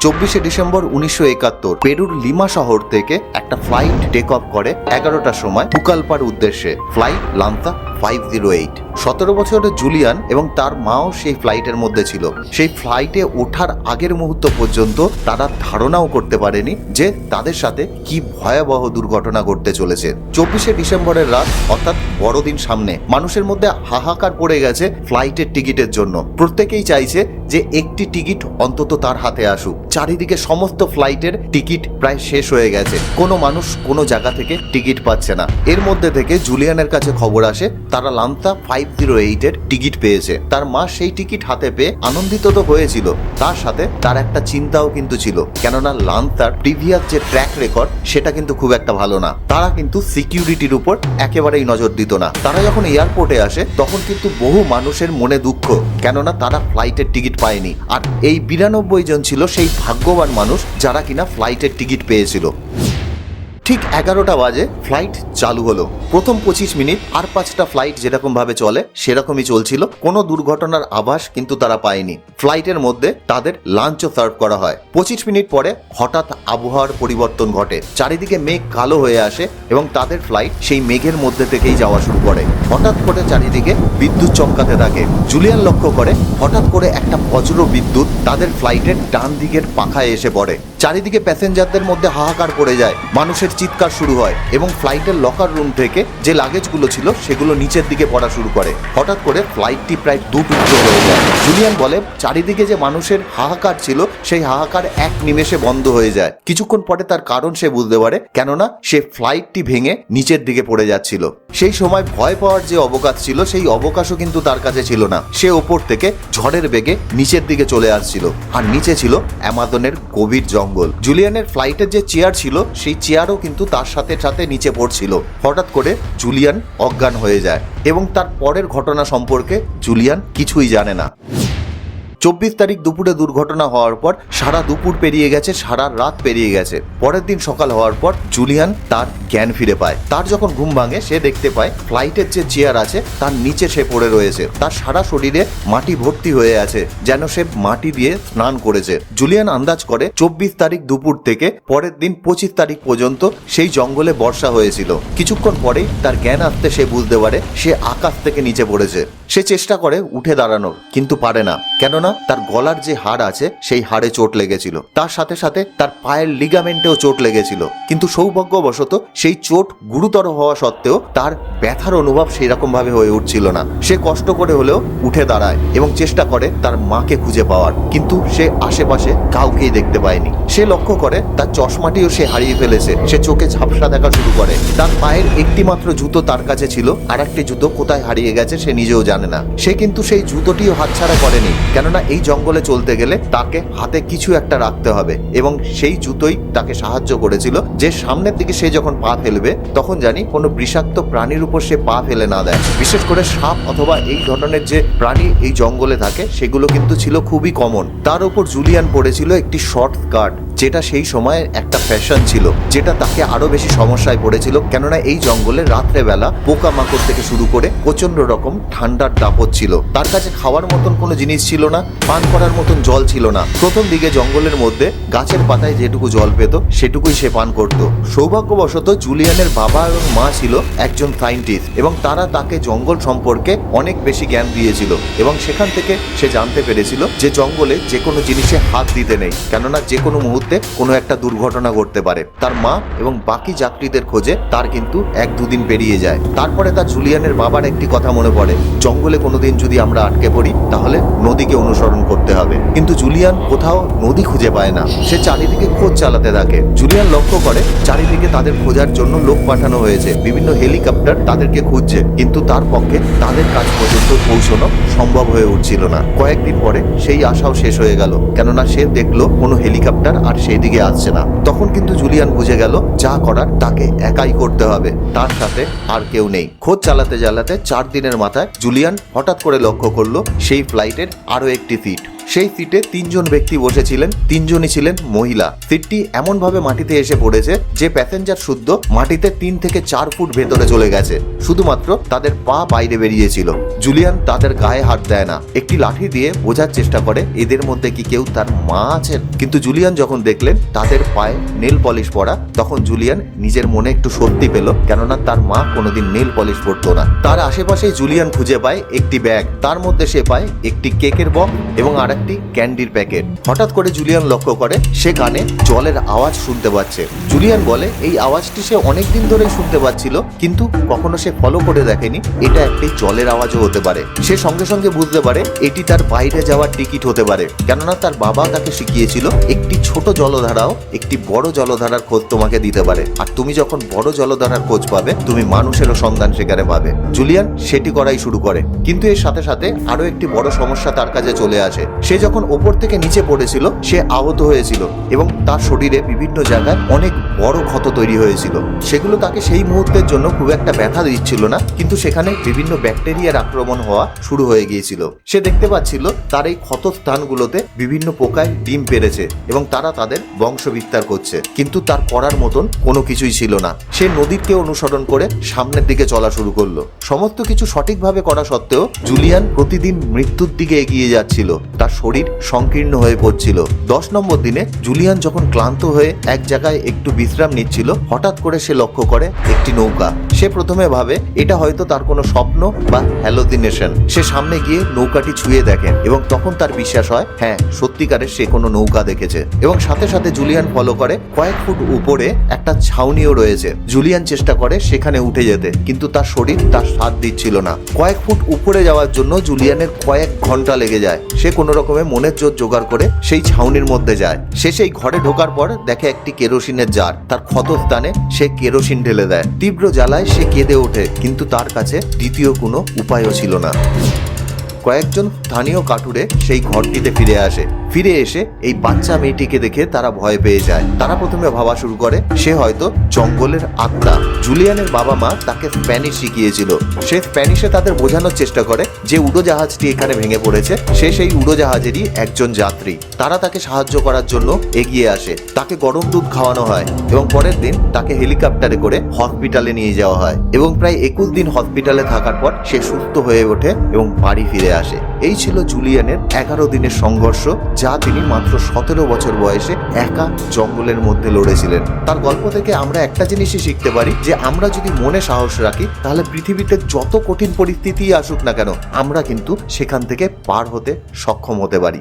চব্বিশে ডিসেম্বর উনিশশো একাত্তর পেরুর লিমা শহর থেকে একটা ফ্লাইট টেক অফ করে এগারোটার সময় পুকালপার উদ্দেশ্যে। Flight LANSA five zero eight. সতেরো বছরের জুলিয়ান এবং তার মাও সেই ফ্লাইটের মধ্যে ছিল। সেই ফ্লাইটে ওঠার আগের মুহূর্ত পর্যন্ত তারা ধারণাও করতে পারেনি যে তাদের সাথে কি ভয়াবহ দুর্ঘটনা ঘটতে চলেছে। চব্বিশে ডিসেম্বরের রাত, অর্থাৎ বড়দিন সামনে, মানুষের মধ্যে হাহাকার পড়ে গেছে ফ্লাইটের টিকিটের জন্য। প্রত্যেকেই চাইছে যে একটি টিকিট অন্তত তার হাতে আসুক। চারিদিকে সমস্ত ফ্লাইটের টিকিট প্রায় শেষ হয়ে গেছে। কোনো মানুষ কোনো জায়গা থেকে টিকিট পাচ্ছে না। এর মধ্যে থেকে জুলিয়ানের কাছে খবর আসে তারা লামতা ফাইভ জিরো এইটের টিকিট পেয়েছে। তার মা সেই টিকিট হাতে পেয়ে আনন্দিত তো হয়েছিল। তার সাথে তার একটা চিন্তাও কিন্তু ছিল। কেননা লান্তার প্রিভিয়াস যে ট্র্যাক রেকর্ড সেটা কিন্তু খুব একটা ভালো না। তারা কিন্তু সিকিউরিটির উপর একেবারেই নজর দিত না। তারা যখন এয়ারপোর্টে আসে, তখন কিন্তু বহু মানুষের মনে দুঃখ। কেননা তারা ফ্লাইটের টিকিট পায়নি। আর এই বিরানব্বই জন ছিল সেই ভাগ্যবান মানুষ যারা কিনা ফ্লাইটের টিকিট পেয়েছিল। ঠিক এগারোটা বাজে ফ্লাইট চালু হলো। প্রথম পঁচিশ মিনিট আর পাঁচটা ফ্লাইট যেরকম ভাবে চলে, সেরকমই চলছিল। কোনো দুর্ঘটনার আভাস কিন্তু তারা পায়নি। ফ্লাইটের মধ্যে তাদের লাঞ্চও সার্ভ করা হয়। পঁচিশ মিনিট পরে হঠাৎ আবহাওয়ার পরিবর্তন ঘটে। চারিদিকে মেঘ কালো হয়ে আসে এবং তাদের ফ্লাইট সেই মেঘের মধ্যে থেকেই যাওয়া শুরু করে। হঠাৎ করে চারিদিকে বিদ্যুৎ চমকাতে থাকে। জুলিয়ান লক্ষ্য করে, হঠাৎ করে একটা বজ্র বিদ্যুৎ তাদের ফ্লাইটের ডান দিকের পাখায় এসে পড়ে। চারিদিকে প্যাসেঞ্জারদের মধ্যে হাহাকার পড়ে যায়। মানুষের চিৎকার শুরু হয় এবং ফ্লাইটের লকার রুম থেকে যে লাগেজগুলো ছিল সেগুলো নিচের দিকে পড়া শুরু করে। হঠাৎ করে ফ্লাইটটি প্রায় দু টুকরো হয়ে যায়। জুলিয়ান বলে, চারিদিকে যে মানুষের হাহাকার ছিল, সেই হাহাকার এক নিমেষে বন্ধ হয়ে যায়। কিছুক্ষণ পরে তার কারণ সে বুঝতে পারে, কেননা সে ফ্লাইটটি ভেঙে নিচের দিকে পড়ে যাচ্ছিল। সেই সময় ভয় পাওয়ার যে অবকাশ ছিল, সেই অবকাশও কিন্তু তার কাছে ছিল না। সে ওপর থেকে ঝড়ের বেগে নিচের দিকে চলে আসছিল। আর নিচে ছিল অ্যামাজনের গভীর জঙ্গল। জুলিয়ানের ফ্লাইটের যে চেয়ার ছিল, সেই চেয়ারও কিন্তু তার সাথে সাথে নিচে পড়ছিল। হঠাৎ করে জুলিয়ান অজ্ঞান হয়ে যায় এবং তার পরের ঘটনা সম্পর্কে জুলিয়ান কিছুই জানে না। চব্বিশ তারিখ দুপুরে দুর্ঘটনা হওয়ার পর সারা দুপুর পেরিয়ে গেছে, সারা রাত পেরিয়ে গেছে। পরের দিন সকাল হওয়ার পর জুলিয়ান তার জ্ঞান ফিরে পায়। তার যখন ঘুম ভাঙে, সে দেখতে পায় ফ্লাইটের যে চেয়ার আছে, তার নিচে সে পড়ে রয়েছে। তার সারা শরীরে মাটি ভর্তি হয়ে আছে, যেন সে মাটি দিয়ে স্নান করেছে। জুলিয়ান আন্দাজ করে, চব্বিশ তারিখ দুপুর থেকে পরের দিন পঁচিশ তারিখ পর্যন্ত সেই জঙ্গলে বর্ষা হয়েছিল। কিছুক্ষণ পরেই তার জ্ঞান আসতে সে বুঝতে পারে, সে আকাশ থেকে নিচে পড়েছে। সে চেষ্টা করে উঠে দাঁড়ানোর, কিন্তু পারে না। কেননা তার গলার যে হাড় আছে, সেই হাড়ে চোট লেগেছিল। তার সাথে সাথে তার পায়ের লিগামেন্টেও চোট লেগেছিল। কিন্তু সৌভাগ্যবশত সেই চোট গুরুতর হওয়া সত্ত্বেও তার ব্যথার অনুভব সেই রকম ভাবে হয়ে উঠছিল না। সে কষ্ট করে হলেও উঠে দাঁড়ায় এবং চেষ্টা করে তার মাকে খুঁজে পাওয়ার। কিন্তু সে আশেপাশে কাউকেই দেখতে পায়নি। সে লক্ষ্য করে তার চশমাটিও সে হারিয়ে ফেলেছে। সে চোখে ঝাপসা দেখা শুরু করে। তার পায়ের একটি মাত্র জুতো তার কাছে ছিল। আর একটি জুতো কোথায় হারিয়ে গেছে সে নিজেও জানে না। সে কিন্তু সেই জুতোটিও হাতছাড়া করেনি। কেননা এই জঙ্গলে চলতে গেলে তাকে হাতে কিছু একটা রাখতে হবে এবং সেই জুতোই তাকে সাহায্য করেছিল। যে সামনের দিকে সে যখন পা ফেলবে, তখন জানি কোনো বিষাক্ত প্রাণীর উপর সে পা ফেলে না দেয়। বিশেষ করে সাপ অথবা এই ধরনের যে প্রাণী এই জঙ্গলে থাকে, সেগুলো কিন্তু ছিল খুবই কমন তার উপর জুলিয়ান পড়েছিল একটি শর্ট স্কার্ট যেটা সেই সময় একটা ফ্যাশন ছিল, যেটা তাকে আরও বেশি সমস্যায় পড়েছিল। কেননা এই জঙ্গলে রাত্রেবেলা পোকামাকড় থেকে শুরু করে প্রচণ্ড রকম ঠান্ডার দাপট ছিল। তার কাছে খাওয়ার মতন কোনো জিনিস ছিল না, পান করার মতন জল ছিল না। প্রথম দিকে জঙ্গলের মধ্যে গাছের পাতায় যেটুকু জল পেত, সেটুকুই সে পান করত। সৌভাগ্যবশত জুলিয়ানের বাবা এবং মা ছিল একজন সাইন্টিস্ট এবং তারা তাকে জঙ্গল সম্পর্কে অনেক বেশি জ্ঞান দিয়েছিল এবং সেখান থেকে সে জানতে পেরেছিল যে জঙ্গলে যে কোনো জিনিসে হাত দিতে নেই, কেননা যে কোনো মুহূর্তে কোনো একটা দুর্ঘটনা ঘটতে পারে। তার মা এবং বাকি যাত্রীদের খোঁজে তার কিন্তু এক দুদিন পেরিয়ে যায়। তারপরে তার জুলিয়ানের বাবার একটি কথা মনে পড়ে। জঙ্গলে কোনোদিন যদি আমরা আটকে পড়ি, তাহলে নদীকে অনুসরণ করতে হবে। কিন্তু জুলিয়ান কোথাও নদী খুঁজে পায় না। সে চারিদিকে খোঁজ চালাতে থাকে। জুলিয়ান লক্ষ্য করে, চারিদিকে তাদের খোঁজার জন্য লোক পাঠানো হয়েছে। বিভিন্ন হেলিকপ্টার তাদেরকে খুঁজছে। কিন্তু তার পক্ষে তাদের কাজ পর্যন্ত পৌঁছানো সম্ভব হয়ে উঠছিল না। কয়েকদিন পরে সেই আশাও শেষ হয়ে গেল। কেননা সে দেখল কোনো হেলিকপ্টার আর সেই দিকে আসছে না। তখন কিন্তু জুলিয়ান বুঝে গেল, যা করার তাকে একাই করতে হবে। তার সাথে আর কেউ নেই। খোঁজ চালাতে চালাতে চার দিনের মাথায় জুলিয়ান হঠাৎ করে লক্ষ্য করল সেই ফ্লাইটের আরও একটি সিট সেই সিটে তিনজন ব্যক্তি বসেছিলেন, তিনজনই ছিলেন মহিলা। সিটটি এমন ভাবে মাটিতে এসে পড়েছে যে প্যাসেঞ্জার শুদ্ধ মাটিতে তিন থেকে চার ফুট ভেতরে চলে গেছে। শুধুমাত্র তাদের পা বাইরে বেরিয়েছিল। জুলিয়ান তাদের গায়ে হাত দেয় না। একটি লাঠি দিয়ে বোঝার চেষ্টা করে, এদের মধ্যে কি কেউ তার মা আছেন? কিন্তু জুলিয়ান যখন দেখলেন তাদের পায়ে নেল পলিশ পরা, তখন জুলিয়ান নিজের মনে একটু সত্যি পেল, কেননা তার মা কোনোদিন নেল পলিশ পরতো না। তার আশেপাশে জুলিয়ান খুঁজে পায় একটি ব্যাগ। তার মধ্যে সে পায় একটি কেকের বক্স এবং আর একটি ক্যান্ডির প্যাকেট। হঠাৎ করে জুলিয়ান লক্ষ্য করে, সে কানে জলের আওয়াজ শুনতে পাচ্ছে। জুলিয়ান বলে, এই আওয়াজটি সে অনেকদিন ধরেই শুনতে পাচ্ছিল, কিন্তু কখনো সে ফলো করে দেখেনি। এটা একটি জলের আওয়াজও হতে পারে। সে সঙ্গে সঙ্গে বুঝতে পারে, এটি তার বাইরে যাওয়ার টিকিট হতে পারে। কেননা তার বাবা তাকে শিখিয়েছিল, একটি ছোট জলধারাও একটি বড় জলধারার খোঁজ তোমাকে দিতে পারে। আর তুমি যখন বড় জলধারার খোঁজ পাবে, তুমি মানুষেরও সন্ধান সেখানে পাবে। জুলিয়ান সেটি করাই শুরু করে। কিন্তু এর সাথে সাথে আরও একটি বড় সমস্যা তার কাছে চলে আসে। সে যখন ওপর থেকে নিচে পড়েছিল, সে আহত হয়েছিল এবং তার শরীরে বিভিন্ন জায়গায় অনেক বড় ক্ষত তৈরি হয়েছিল। সেগুলো তাকে সেই মুহূর্তের জন্য খুব একটা ব্যথা দিচ্ছিল না, কিন্তু সেখানে বিভিন্ন ব্যাকটেরিয়ার আক্রমণ হওয়া শুরু হয়ে গিয়েছিল। সে দেখতে পাচ্ছিল তার এই ক্ষত স্থানগুলোতে বিভিন্ন পোকায় ডিম পেরেছে এবং তারা তাদের বংশ বিস্তার করছে, কিন্তু তার করার মতন কোনো কিছুই ছিল না। সে নদীরকে অনুসরণ করে সামনের দিকে চলা শুরু করল। সমস্ত কিছু সঠিকভাবে করা সত্ত্বেও জুলিয়ান প্রতিদিন মৃত্যুর দিকে এগিয়ে যাচ্ছিল। তার শরীর সংকীর্ণ হয়ে পড়ছিল। দশ নম্বর দিনে জুলিয়ান যখন ক্লান্ত হয়ে এক জায়গায় একটু বিশ্রাম নিচ্ছিল। হঠাৎ করে সে লক্ষ্য করে একটি নৌকা। সে প্রথমে ভাবে, এটা হয়তো তার কোনো স্বপ্ন বা হ্যালোজিনেশন। সে সামনে গিয়ে নৌকাটি ছুঁয়ে দেখেন এবং তখন তার বিশ্বাস হয় হ্যাঁ সত্যিকারের সে কোনো নৌকা দেখেছে। এবং সাথে সাথে জুলিয়ান ফলো করে, কয়েক ফুট উপরে একটা ছাউনিও রয়েছে। জুলিয়ান চেষ্টা করে সেখানে উঠে যেতে, কিন্তু তার শরীর তার সাথ দিচ্ছিল না। কয়েক ফুট উপরে যাওয়ার জন্য জুলিয়ানের কয়েক ঘণ্টা লেগে যায়। সে কোনো রকমে মনের জোর জোগাড় করে সেই ছাউনির মধ্যে যায়। সে সেই ঘরে ঢোকার পর দেখে একটি কেরোসিনের জার। তার ক্ষতস্থানে সে কেরোসিন ঢেলে দেয়। তীব্র জ্বালায় সে কেঁদে ওঠে, কিন্তু তার কাছে দ্বিতীয় কোনো উপায়ও ছিল না। কয়েকজন স্থানীয় কাটুরে সেই ঘরটিতে ফিরে আসে। ফিরে এসে এই বাচ্চা মেয়েটিকে দেখে তারা ভয় পেয়ে যায়। তারা প্রথমে ভাবা শুরু করে, সে হয়তো জঙ্গলের আত্মা। জুলিয়ানের বাবা মা তাকে স্প্যানিশ শিখিয়েছিল। সে স্প্যানিশে তাদের বোঝানোর চেষ্টা করে যে উড়োজাহাজটি এখানে ভেঙে পড়েছে। সে সেই উড়োজাহাজেরই একজন যাত্রী। তারা তাকে সাহায্য করার জন্য এগিয়ে আসে। তাকে গরম দুধ খাওয়ানো হয় এবং পরের দিন তাকে হেলিকপ্টারে করে হসপিটালে নিয়ে যাওয়া হয় এবং প্রায় একুশ দিন হসপিটালে থাকার পর সে সুস্থ হয়ে ওঠে এবং বাড়ি ফিরে আসে। এই ছিল জুলিয়ানের এগারো দিনের সংঘর্ষ যা তিনি মাত্র সতেরো বছর বয়সে একা জঙ্গলের মধ্যে লড়েছিলেন। তার গল্প থেকে আমরা একটা জিনিসই শিখতে পারি যে আমরা যদি মনে সাহস রাখি, তাহলে পৃথিবীতে যত কঠিন পরিস্থিতি আসুক না কেন, আমরা কিন্তু সেখান থেকে পার হতে সক্ষম হতে পারি।